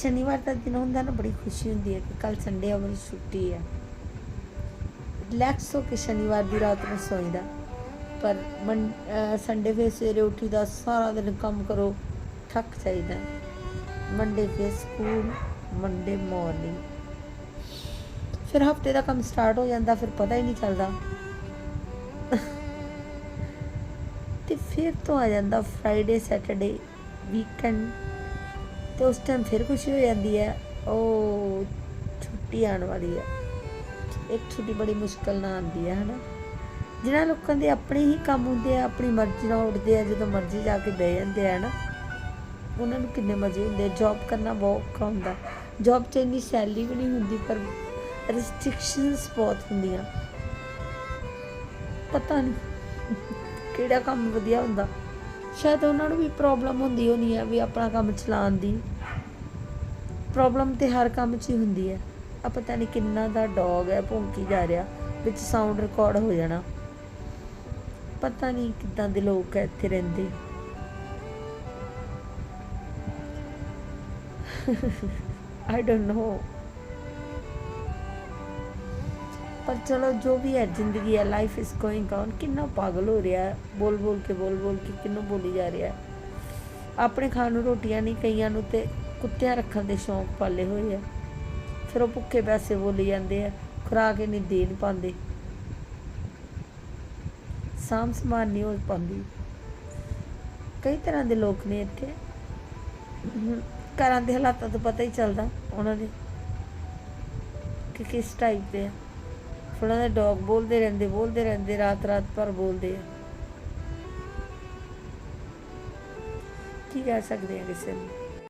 ਸ਼ਨੀਵਾਰ ਦਾ ਦਿਨ ਹੁੰਦਾ ਨਾ, ਬੜੀ ਖੁਸ਼ੀ ਹੁੰਦੀ ਹੈ ਕਿ ਕੱਲ ਸੰਡੇ ਆ, ਮੇਰੀ ਛੁੱਟੀ ਹੈ। ਰਿਲੈਕਸ ਹੋ ਕੇ ਸ਼ਨੀਵਾਰ ਦੀ ਰਾਤ ਨੂੰ ਸੌਂਈਦਾ। ਪਰ ਸੰਡੇ ਫਿਰ ਸਵੇਰੇ ਉੱਠੀਦਾ, ਸਾਰਾ ਦਿਨ ਕੰਮ ਕਰੋ, ਥੱਕ ਜਾਈਦਾ। ਮੰਡੇ ਫਿਰ ਸਕੂਲ ਮੰਡੇ ਮਾਰਨਿੰਗ ਫਿਰ ਹਫ਼ਤੇ ਦਾ ਕੰਮ ਸਟਾਰਟ ਹੋ ਜਾਂਦਾ, ਫਿਰ ਪਤਾ ਹੀ ਨਹੀਂ ਚੱਲਦਾ। ਤੇ ਫਿਰ ਤੋਂ ਆ ਜਾਂਦਾ ਫਰਾਈਡੇ ਸੈਟਰਡੇ ਵੀਕਐਂਡ ਤੇ ਉਸ ਟਾਈਮ ਫਿਰ ਖੁਸ਼ੀ ਹੋ ਜਾਂਦੀ ਹੈ। ਉਹ ਛੁੱਟੀ ਆਉਣ ਵਾਲੀ ਹੈ। ਇੱਕ ਛੁੱਟੀ ਬੜੀ ਮੁਸ਼ਕਲ ਨਾਲ ਆਉਂਦੀ ਹੈ, ਹਨਾ? ਜਿਨ੍ਹਾਂ ਲੋਕਾਂ ਦੇ ਆਪਣੇ ਹੀ ਕੰਮ ਹੁੰਦੇ ਆ, ਆਪਣੀ ਮਰਜ਼ੀ ਨਾਲ ਉੱਠਦੇ ਆ, ਜਦੋਂ ਮਰਜ਼ੀ ਜਾ ਕੇ ਬਹਿ ਜਾਂਦੇ ਆ ਨਾ ਉਹਨਾਂ ਨੂੰ ਕਿੰਨੇ ਮਜ਼ੇ ਹੁੰਦੇ ਜੌਬ ਕਰਨਾ ਬਹੁਤ ਔਖਾ ਹੁੰਦਾ। ਜੌਬ 'ਚ ਇੰਨੀ ਸੈਲਰੀ ਵੀ ਨਹੀਂ ਹੁੰਦੀ, ਪਰ ਰਿਸਟ੍ਰਿਕਸ਼ਨਸ ਬਹੁਤ ਹੁੰਦੀਆਂ। ਪਤਾ ਨਹੀਂ ਕਿਹੜਾ ਕੰਮ ਵਧੀਆ ਹੁੰਦਾ। ਸ਼ਾਇਦ ਉਹਨਾਂ ਨੂੰ ਵੀ ਪ੍ਰੋਬਲਮ ਹੁੰਦੀ ਹੋਣੀ ਹੈ ਵੀ ਆਪਣਾ ਕੰਮ ਚਲਾਉਣ ਦੀ। ਪ੍ਰੋਬਲਮ ਤੇ ਹਰ ਕੰਮ 'ਚ ਹੀ ਹੁੰਦੀ ਹੈ ਆ ਪਤਾ ਨਹੀਂ ਕਿੰਨਾ ਦਾ ਡੌਗ ਹੈ ਭੌਂਕੀ ਜਾ ਰਿਹਾ, ਵਿੱਚ ਸਾਊਂਡ ਰਿਕਾਰਡ ਹੋ ਜਾਣਾ। ਪਤਾ ਨਹੀਂ ਕਿੱਦਾਂ ਦੇ ਲੋਕ ਹੈ ਇੱਥੇ ਰਹਿੰਦੇ। ਆਈ ਡੋਨਟ ਨੋ ਪਰ ਚਲੋ ਜੋ ਵੀ ਹੈ, ਜ਼ਿੰਦਗੀ ਹੈ ਲਾਈਫ ਇਜ਼ ਗੋਇੰਗ ਔਨ ਕਿੰਨਾ ਪਾਗਲ ਹੋ ਰਿਹਾ ਬੋਲ ਬੋਲ ਕੇ, ਬੋਲ ਬੋਲ ਕੇ ਕਿੰਨੂੰ ਬੋਲੀ ਜਾ ਰਿਹਾ ਆਪਣੇ ਖਾਣ ਨੂੰ ਰੋਟੀਆਂ ਨਹੀਂ, ਕਈਆਂ ਨੂੰ ਤੇ ਕੁੱਤਿਆਂ ਰੱਖਣ ਦੇ ਸ਼ੌਂਕ ਪਾਲੇ ਹੋਏ ਆ ਫਿਰ ਉਹ ਭੁੱਖੇ ਪੈਸੇ ਬੋਲੀ ਜਾਂਦੇ ਆ ਖੁਰਾਕ ਨਹੀਂ ਦੇਣ ਪਾਉਂਦੇ। ਸਾਮ ਸਮਾਨ ਨਹੀਂ ਹੋ ਪਾਉਂਦੀ। ਕਈ ਤਰ੍ਹਾਂ ਦੇ ਲੋਕ ਨੇ ਇੱਥੇ। ਘਰਾਂ ਦੇ ਹਾਲਾਤਾਂ ਤੋਂ ਪਤਾ ਹੀ ਚੱਲਦਾ ਉਹਨਾਂ ਦੇ ਕਿ ਕਿਸ ਟਾਈਪ ਦੇ ਆ। ਫਿਰ ਦੇ ਡੌਗ ਬੋਲਦੇ ਰਹਿੰਦੇ ਬੋਲਦੇ ਰਹਿੰਦੇ, ਰਾਤ ਰਾਤ ਭਰ ਬੋਲਦੇ ਆ। ਕੀ ਕਹਿ ਸਕਦੇ ਆ ਕਿਸੇ ਨੂੰ?